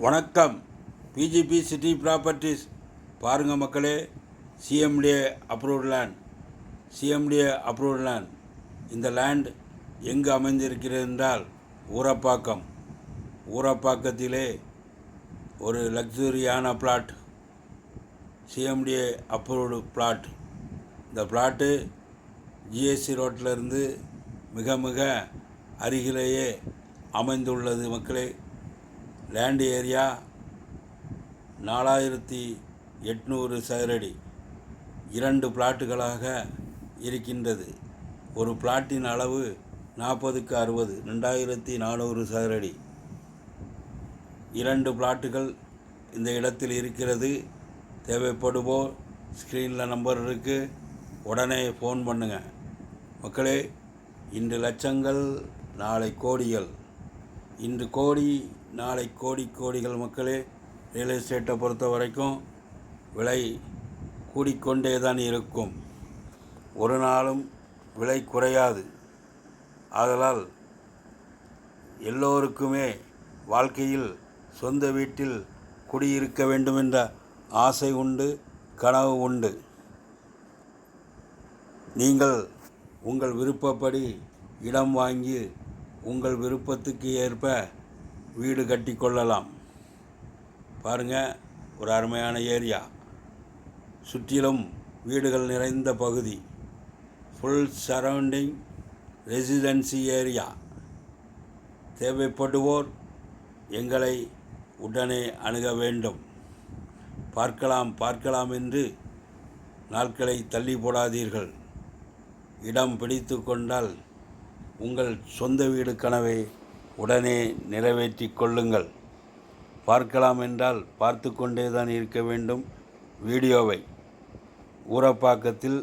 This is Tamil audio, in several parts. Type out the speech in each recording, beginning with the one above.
வணக்கம். பிஜிபி சிட்டி ப்ராப்பர்ட்டிஸ் பாருங்கள் மக்களே CMDA approved land CMDA approved land இந்த லேண்ட் எங்கு அமைந்திருக்கிறது என்றால் ஊரப்பாக்கம். ஊரப்பாக்கத்திலே ஒரு லக்ஸுரியான பிளாட் சிஎம்டிஏ அப்ரூவ்டு பிளாட் இந்த பிளாட்டு ஜிஎஸ்சி ரோட்டிலிருந்து மிக மிக அருகிலேயே அமைந்துள்ளது மக்களே. லேண்ட் ஏரியா நாலாயிரத்தி எட்நூறு சதுரடி இரண்டு பிளாட்டுகளாக இருக்கின்றது. ஒரு பிளாட்டின் அளவு நாற்பதுக்கு அறுபது ரெண்டாயிரத்தி நானூறு சதுரடி இரண்டு பிளாட்டுகள் இந்த இடத்தில் இருக்கிறது. தேவைப்படுவோர் ஸ்க்ரீனில் நம்பர் இருக்குது உடனே ஃபோன் பண்ணுங்கள் மக்களே இன்று லட்சங்கள் நாளை கோடிகள். இன்று கோடி நாளை கோடி கோடிகள் மக்களே ரியல் எஸ்டேட்டை பொறுத்த வரைக்கும் விலை கூடிக்கொண்டே தான் இருக்கும். ஒரு நாளும் விலை குறையாது. ஆதலால் எல்லோருக்குமே வாழ்க்கையில் சொந்த வீட்டில் குடியிருக்க வேண்டும் என்ற ஆசை உண்டு கனவு உண்டு. நீங்கள் உங்கள் விருப்பப்படி இடம் வாங்கி உங்கள் விருப்பத்துக்கு ஏற்ப வீடு கட்டி கொள்ளலாம். பாருங்கள் ஒரு அருமையான ஏரியா. சுற்றிலும் வீடுகள் நிறைந்த பகுதி. ஃபுல் சரௌண்டிங் ரெசிடென்சி ஏரியா தேவைப்படுவோர் எங்களை உடனே அணுக வேண்டும். பார்க்கலாம் பார்க்கலாம் என்று நாட்களை தள்ளி போடாதீர்கள். இடம் பிடித்து கொண்டால் உங்கள் சொந்த வீடு கனவை உடனே நிறைவேற்றி கொள்ளுங்கள். பார்க்கலாம் என்றால் பார்த்து கொண்டே தான் இருக்க வேண்டும். வீடியோவை ஊரப்பாக்கத்தில்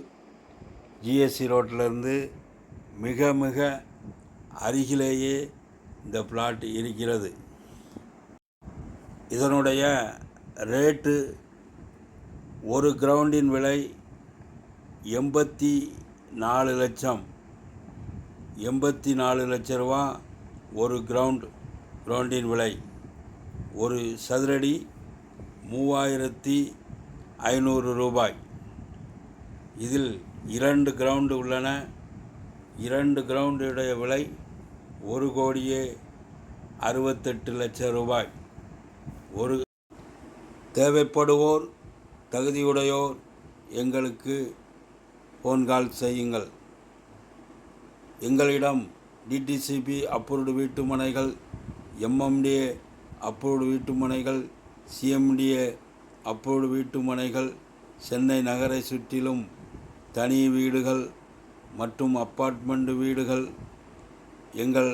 ஜிஎஸ்சி ரோட்டிலிருந்து மிக மிக அருகிலேயே இந்த பிளாட் இருக்கிறது. இதனுடைய ரேட்டு ஒரு கிரவுண்டின் விலை எண்பத்தி நாலு லட்சம். எண்பத்தி நாலு லட்ச ரூபா ஒரு கிரவுண்ட் கிரவுண்டின் விலை. ஒரு சதுரடி மூவாயிரத்தி ஐநூறு ரூபாய். இதில் இரண்டு கிரவுண்டு உள்ளன. இரண்டு கிரவுண்டுடைய விலை ஒரு கோடியே அறுபத்தெட்டு லட்சம் ரூபாய். ஒரு தேவைப்படுவோர் தகுதியுடையோர் எங்களுக்கு ஃபோன் கால் செய்யுங்கள். எங்களிடம் டிடிசிபி அப்ரூவ்டு வீட்டுமனைகள் எம்எம்டிஏ அப்ரூவ்டு வீட்டுமனைகள் சிஎம்டிஏ அப்ரூவ்டு வீட்டுமனைகள் சென்னை நகரை சுற்றிலும் தனி வீடுகள் மற்றும் அப்பார்ட்மெண்ட் வீடுகள் எங்கள்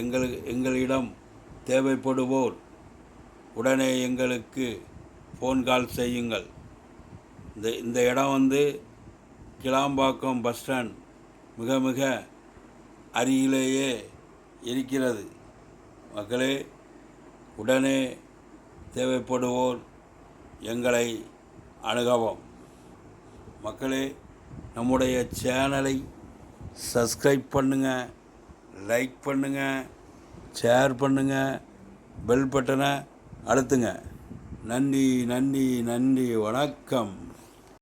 எங்கள் எங்களிடம் தேவைப்படுவோர் உடனே எங்களுக்கு ஃபோன் கால் செய்யுங்கள். இந்த இந்த இடம் வந்து கிளாம்பாக்கம் பஸ் ஸ்டாண்ட். மிக மிக அருகிலேயே இருக்கிறது. மக்களே உடனே தேவைப்படுவோர் எங்களை அணுகவும். மக்களே நம்முடைய சேனலை சப்ஸ்கிரைப் பண்ணுங்கள் லைக் பண்ணுங்கள் ஷேர் பண்ணுங்கள் பெல் பட்டனை அழுத்துங்க. நன்றி நன்றி நன்றி வணக்கம்.